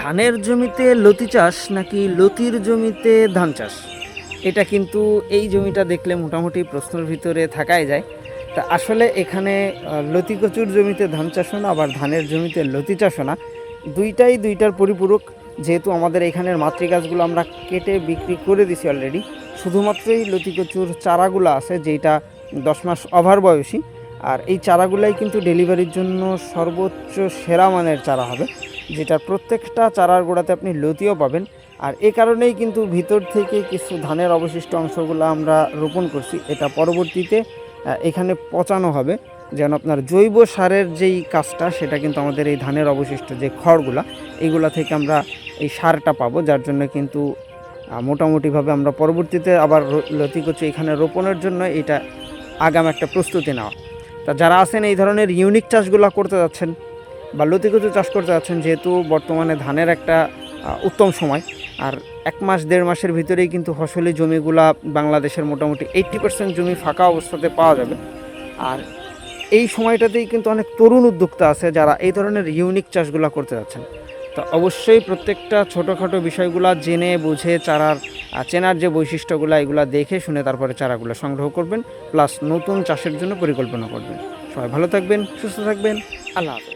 ধানের জমিতে লতি চাষ নাকি লতির জমিতে ধান চাষ? এটা কিন্তু এই জমিটা দেখলে মোটামুটি প্রশ্নের ভিতরে থাকাই যায়। তা আসলে এখানে লতি কচুর জমিতে ধান চাষও না, আবার ধানের জমিতে লতি চাষও না। দুইটাই দুইটার পরিপূরক। যেহেতু আমাদের এখানের মাতৃগাছগুলো আমরা কেটে বিক্রি করে দিছি অলরেডি শুধুমাত্রই লতি কচুর চারাগুলো আছে যেটা দশ মাস ওভার বয়সী। আর এই চারাগুলাই কিন্তু ডেলিভারির জন্য সর্বোচ্চ সেরা মানের চারা হবে। যেটা প্রত্যেকটা চারার গোড়াতে আপনি লতিও পাবেন। আর এ কারণেই কিন্তু ভিতর থেকে কিছু ধানের অবশিষ্ট অংশগুলো আমরা রোপণ করছি। এটা পরবর্তীতে এখানে পচানো হবে। যেন আপনার জৈব সারের যেই কাজটা, সেটা কিন্তু আমাদের এই ধানের অবশিষ্ট যে খড়গুলা এইগুলা থেকে আমরা এই সারটা পাবো। যার জন্য কিন্তু মোটামুটিভাবে আমরা পরবর্তীতে আবার লতি করছি এখানে রোপণের জন্য। এটা আগাম একটা প্রস্তুতি নেওয়া। তা যারা আছেন এই ধরনের ইউনিক চাষগুলো করতে যাচ্ছেন বা লতিকচু চাষ করতে যাচ্ছেন যেহেতু বর্তমানে ধানের একটা উত্তম সময়। আর এক মাস, দেড় মাসের ভিতরেই কিন্তু ফসলি জমিগুলা বাংলাদেশের মোটামুটি এইট্টি পার্সেন্ট জমি ফাঁকা অবস্থাতে পাওয়া যাবে। আর এই সময়টাতেই কিন্তু অনেক তরুণ উদ্যোক্তা আছে যারা এই ধরনের ইউনিক চাষগুলো করতে যাচ্ছেন। তো অবশ্যই প্রত্যেকটা ছোটোখাটো বিষয়গুলো জেনে, বুঝে, চারার চেনার যে বৈশিষ্ট্যগুলো, এগুলো দেখে শুনে তারপরে চারাগুলো সংগ্রহ করবেন, প্লাস নতুন চাষের জন্য পরিকল্পনা করবেন। সবাই ভালো থাকবেন, সুস্থ থাকবেন, আল্লাহ হাফেজ।